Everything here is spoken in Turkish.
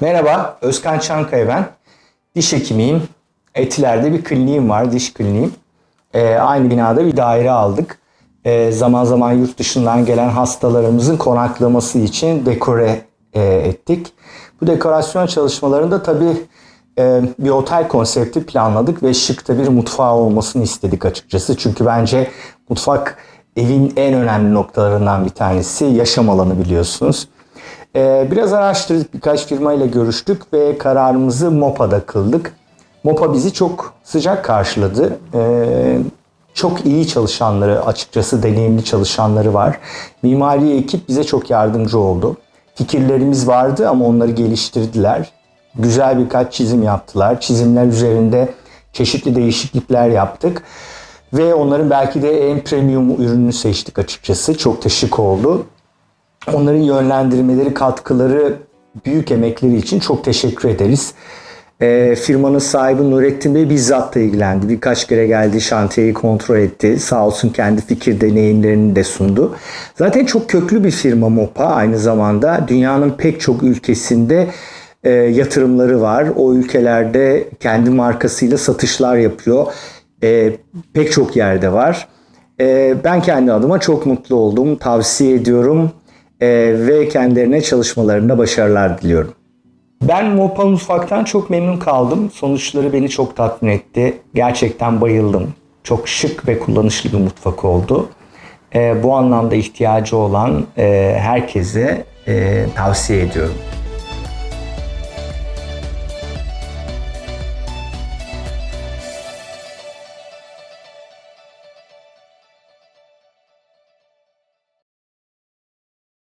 Merhaba, Özkan Çankaya ben. Diş hekimiyim. Etiler'de bir kliniğim var, diş kliniğim. Ee, aynı binada bir daire aldık. Ee, zaman zaman yurt dışından gelen hastalarımızın konaklaması için dekore e, ettik. Bu dekorasyon çalışmalarında tabii e, bir otel konsepti planladık ve şıkta bir mutfağı olmasını istedik açıkçası. Çünkü bence mutfak evin en önemli noktalarından bir tanesi. Yaşam alanı biliyorsunuz. Ee, biraz araştırdık, birkaç firmayla görüştük ve kararımızı MOPA'da kıldık. MOPA bizi çok sıcak karşıladı. Ee, çok iyi çalışanları, açıkçası deneyimli çalışanları var. Mimari ekip bize çok yardımcı oldu. Fikirlerimiz vardı ama onları geliştirdiler. Güzel birkaç çizim yaptılar. Çizimler üzerinde çeşitli değişiklikler yaptık. Ve onların belki de en premium ürününü seçtik açıkçası. Çok da oldu. Onların yönlendirmeleri, katkıları, büyük emekleri için çok teşekkür ederiz. Ee, firmanın sahibi Nurettin Bey bizzat da ilgilendi. Birkaç kere geldi, şantiyeyi kontrol etti. Sağ olsun kendi fikir deneyimlerini de sundu. Zaten çok köklü bir firma MOPA aynı zamanda. Dünyanın pek çok ülkesinde e, yatırımları var. O ülkelerde kendi markasıyla satışlar yapıyor. E, pek çok yerde var. E, ben kendi adıma çok mutlu oldum. Tavsiye ediyorum. E, ve kendilerine çalışmalarında başarılar diliyorum. Ben Mopa Mutfak'tan çok memnun kaldım. Sonuçları beni çok tatmin etti. Gerçekten bayıldım. Çok şık ve kullanışlı bir mutfak oldu. E, bu anlamda ihtiyacı olan e, herkese e, tavsiye ediyorum.